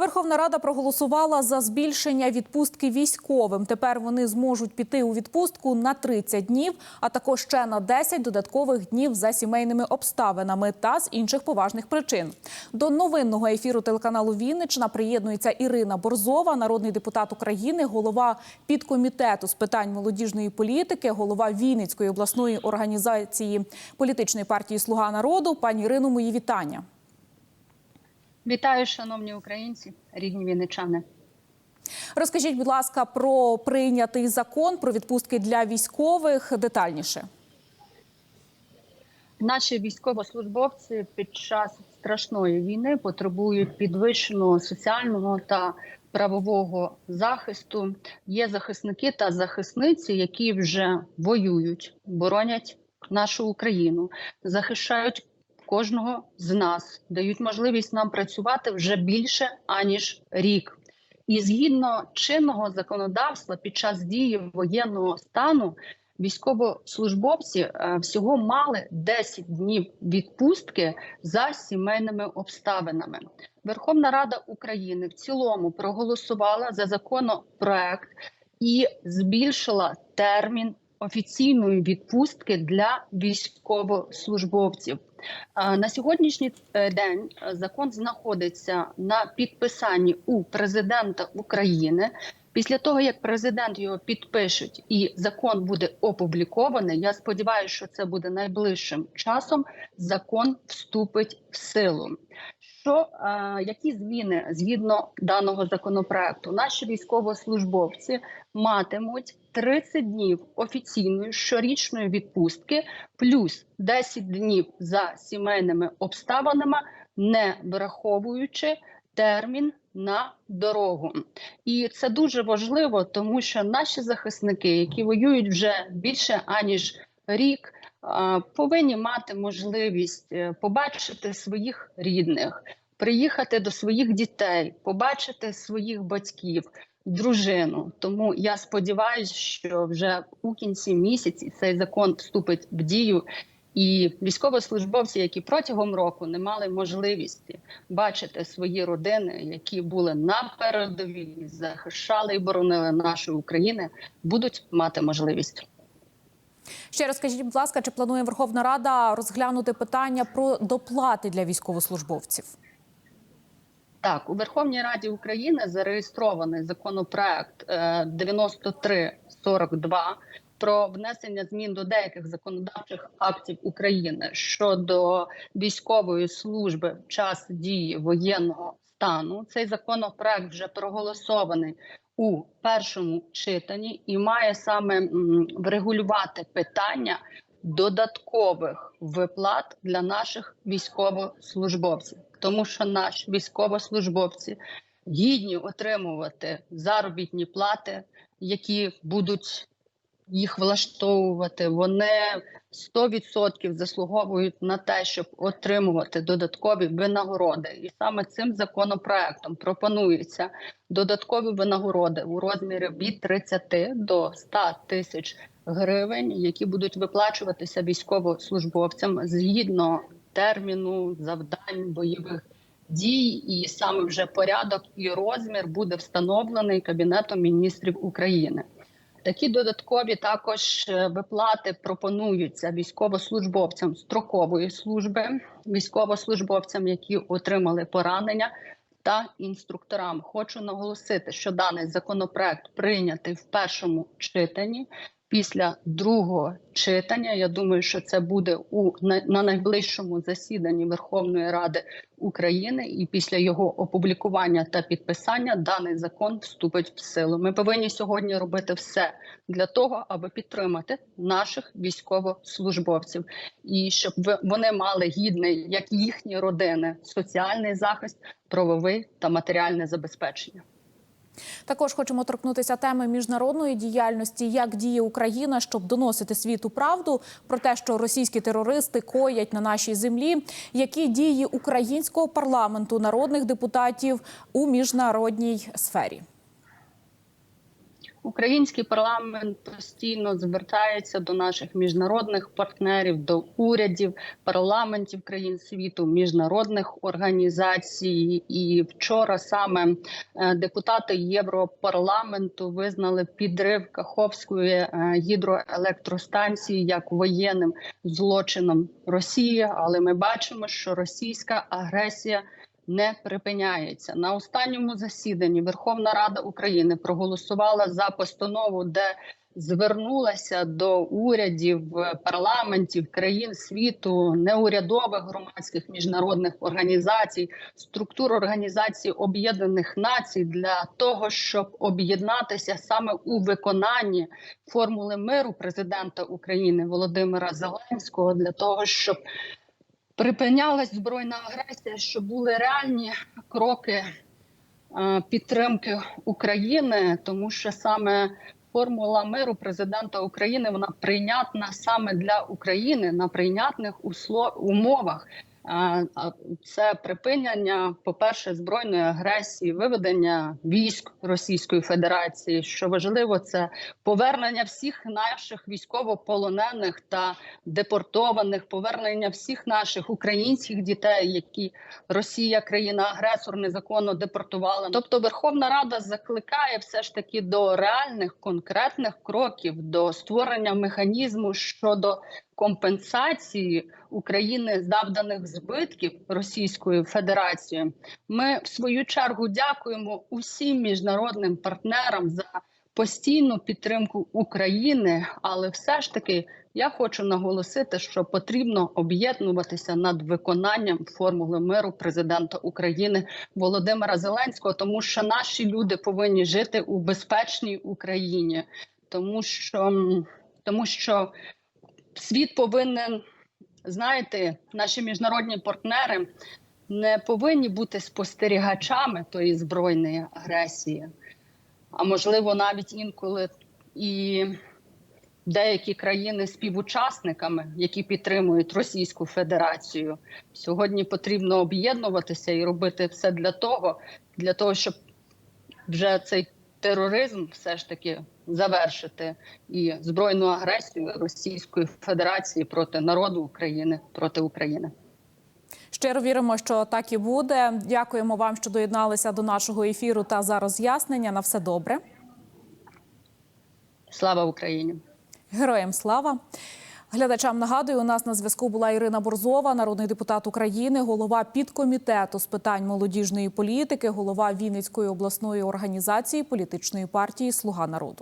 Верховна Рада проголосувала за збільшення відпустки військовим. Тепер вони зможуть піти у відпустку на 30 днів, а також ще на 10 додаткових днів за сімейними обставинами та з інших поважних причин. До новинного ефіру телеканалу Віннична приєднується Ірина Борзова, народний депутат України, голова підкомітету з питань молодіжної політики, голова Вінницької обласної організації політичної партії Слуга народу. Пані Ірино, мої вітання. Вітаю, шановні українці, рідні вінничани. Розкажіть, будь ласка, про прийнятий закон про відпустки для військових детальніше. Наші військовослужбовці під час страшної війни потребують підвищеного соціального та правового захисту. Є захисники та захисниці, які вже воюють, боронять нашу Україну, захищають кожного з нас, дають можливість нам працювати вже більше аніж рік. І згідно чинного законодавства, під час дії воєнного стану військовослужбовці е, всього мали 10 днів відпустки за сімейними обставинами. Верховна Рада України в цілому проголосувала за законопроект і збільшила термін офіційної відпустки для військовослужбовців. Е, На сьогоднішній е, день е, закон знаходиться на підписанні у президента України. Після того як президент його підпишуть і закон буде опублікований, я сподіваюся, що це буде найближчим часом. Закон вступить в силу. Що е, які зміни згідно даного законопроекту? Наші військовослужбовці матимуть 30 днів офіційної щорічної відпустки, плюс 10 днів за сімейними обставинами, не враховуючи термін на дорогу. І це дуже важливо, тому що наші захисники, які воюють вже більше аніж рік, повинні мати можливість е, побачити своїх рідних, приїхати до своїх дітей, побачити своїх батьків. Дружину, тому я сподіваюся, що вже у кінці місяці цей закон вступить в дію, і військовослужбовці, які протягом року не мали можливості бачити свої родини, які були на передовій, захищали і боронили нашу Україну, будуть мати можливість. Ще раз скажіть, будь ласка, чи планує Верховна Рада розглянути питання про доплати для військовослужбовців? Так, у Верховній Раді України зареєстрований законопроект е, 9342 про внесення змін до деяких законодавчих актів України щодо військової служби в час дії воєнного стану. Цей законопроект вже проголосований у першому читанні і має саме врегулювати питання додаткових виплат для наших військовослужбовців, тому що наші військовослужбовці гідні отримувати заробітні плати, які будуть їх влаштовувати. Вони 100% заслуговують на те, щоб отримувати додаткові винагороди, і саме цим законопроектом пропонується додаткові винагороди у розмірі від 30 до 100 тисяч гривень, які будуть виплачуватися військовослужбовцям згідно терміну завдань бойових дій, і саме вже порядок і розмір буде встановлений Кабінетом міністрів України. Такі додаткові також е, виплати пропонуються військовослужбовцям строкової служби, військовослужбовцям, які отримали поранення, та інструкторам. Хочу наголосити, що даний законопроект прийнятий в першому читанні. Після другого читання я думаю, що це буде у на, на найближчому засіданні Верховної Ради України, і після його опублікування та підписання даний закон вступить в силу. Ми повинні сьогодні робити все для того, аби підтримати наших військовослужбовців, і щоб вони мали гідний, як їхні родини, соціальний захист, правовий та матеріальне забезпечення. Також хочемо торкнутися теми міжнародної діяльності, як діє Україна, щоб доносити світу правду про те, що російські терористи коять на нашій землі, які дії українського парламенту, народних депутатів у міжнародній сфері. Український парламент постійно звертається до наших міжнародних партнерів, до урядів, парламентів країн світу, міжнародних організацій. І вчора саме е, депутати Європарламенту визнали підрив Каховської е, гідроелектростанції як воєнним злочином Росії. Але ми бачимо, що російська агресія не припиняється на останньому засіданні. Верховна Рада України проголосувала за постанову, де звернулася до урядів, е, парламентів країн світу, неурядових громадських міжнародних організацій, структур організацій Об'єднаних Націй для того, щоб об'єднатися саме у виконанні формули миру президента України Володимира Зеленського для того, щоб припинялась збройна агресія, що були реальні кроки е, підтримки України, тому що саме формула миру президента України вона прийнятна саме для України на прийнятних умовах. Це припинення, по-перше, збройної агресії, виведення військ Російської Федерації. Що важливо, це повернення всіх наших військовополонених та депортованих, повернення всіх наших українських дітей, які Росія, країна-агресор, незаконно депортувала. Тобто, Верховна Рада закликає все ж таки до реальних конкретних кроків, до створення механізму щодо компенсації України завданих збитків Російською Федерацією. Ми в свою чергу дякуємо усім міжнародним партнерам за постійну підтримку України, але все ж таки я хочу наголосити, що потрібно об'єднуватися над виконанням формули миру президента України Володимира Зеленського, тому що наші люди повинні жити у безпечній Україні, тому що тому що світ повинен знаєте, наші міжнародні партнери не повинні бути спостерігачами тої збройної агресії, а можливо, навіть інколи і деякі країни співучасниками, які підтримують Російську Федерацію. Сьогодні потрібно об'єднуватися і робити все для того, для того, щоб вже цей тероризм все ж таки завершити і збройну агресію Російської Федерації проти народу України проти України. Щиро віримо, що так і буде. Дякуємо вам, що доєдналися до нашого ефіру та за роз'яснення. На все добре. Слава Україні! Героям слава. Глядачам нагадую, у нас на зв'язку була Ірина Борзова, народний депутат України, голова підкомітету з питань молодіжної політики, голова Вінницької обласної організації політичної партії Слуга народу.